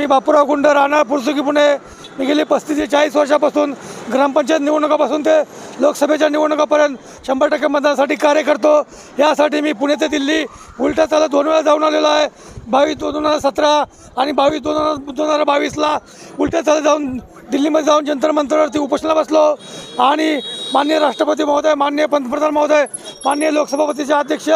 मी बापूराव गुंड राहणार पुरसुकी पुणे मी गेली पस्तीस ते चाळीस वर्षापासून ग्रामपंचायत निवडणुकापासून ते लोकसभेच्या निवडणुकापर्यंत शंभर टक्के मतदानासाठी कार्य करतो. यासाठी मी पुणे ते दिल्ली उलटा चालत दोन वेळा जाऊन आलेलो आहे. बावीस दोन हजार सतरा आणि बावीस दोन हजार दोन हजार बावीसला उलट्या चालत जाऊन दिल्लीमध्ये जाऊन जंतर मंतरवरती उपोषणाला बसलो. आणि मान्य राष्ट्रपती महोदय मान्य पंतप्रधान महोदय मान्य लोकसभापतीचे अध्यक्ष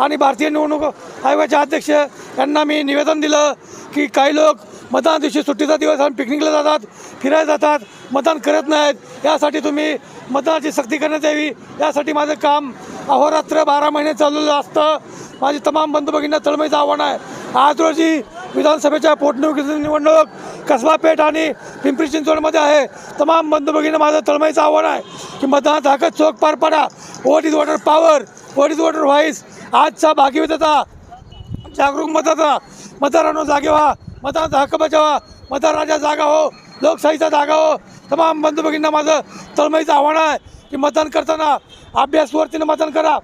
आणि भारतीय निवडणूक आयोगाचे अध्यक्ष यांना मी निवेदन दिलं की काही लोक मतदान दिवशी सुट्टीचा दिवस आणि पिकनिकला जातात फिरायला जातात मतदान करत नाहीत. यासाठी तुम्ही मतदानाची सक्ती करण्यात यावी. यासाठी माझं काम अहोरात्र बारा महिने चाललेलं असतं. माझी तमाम बंधू भगिनींना तळमळीचं आव्हान आहे. आज रोजी विधानसभेच्या पोटनिवडणुकीची निवडणूक कसबा पेठ आणि पिंपरी चिंचवडमध्ये आहे. तमाम बंधू भगिनींना माझं तळमळीचं आव्हान आहे की मतदानात ताकद चोख पार पाडा. Vote is water power vote is water voice आजचा भागीविधता जागरूक मतदार मतदारांनो जागे व्हा मतदारांचा हक्क बचावा मतदाराच्या जागा हो लोकशाहीचा जागा हो. तमाम बंधू भगिनींना माझं तळमळीचं आव्हान आहे की मतदान करताना अभ्यासवरतीनं मतदान करा.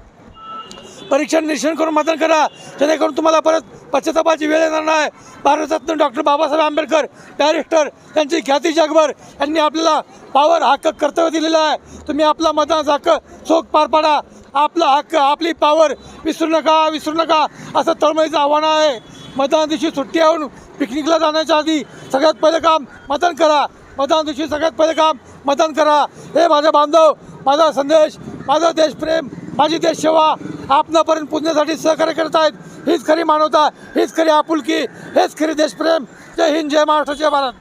परीक्षण निरीक्षण करून मतदान करा. जेणेकरून तुम्हाला परत पश्चातापाची वेळ येणार नाही. भारतरत्न डॉक्टर बाबासाहेब आंबेडकर बॅरिस्टर त्यांची ख्याती जगभर. यांनी आपल्याला पावर हक्क कर्तव्य दिलेलं आहे. तुम्ही आपला मतदानाचा हक्क चोख पार पाडा. आपला हक्क आपली पावर विसरू नका विसरू नका. असं तळमळीचं आव्हान आहे. मतदान दिवशी सुट्टी येऊन पिकनिकला जाण्याच्या आधी सगळ्यात पहिलं काम मतदान करा. मतदान दिवशी सगळ्यात पहिलं काम मतदान करा. हे माझे बांधव माझा संदेश माझा देशप्रेम माझी देशसेवा. आपणापर्यंत पुजण्यासाठी सहकार्य करत आहेत. हीच खरी मानवता हीच खरी आपुलकी हेच खरी देशप्रेम. जय हिंद जय महाराष्ट्र जय भारत.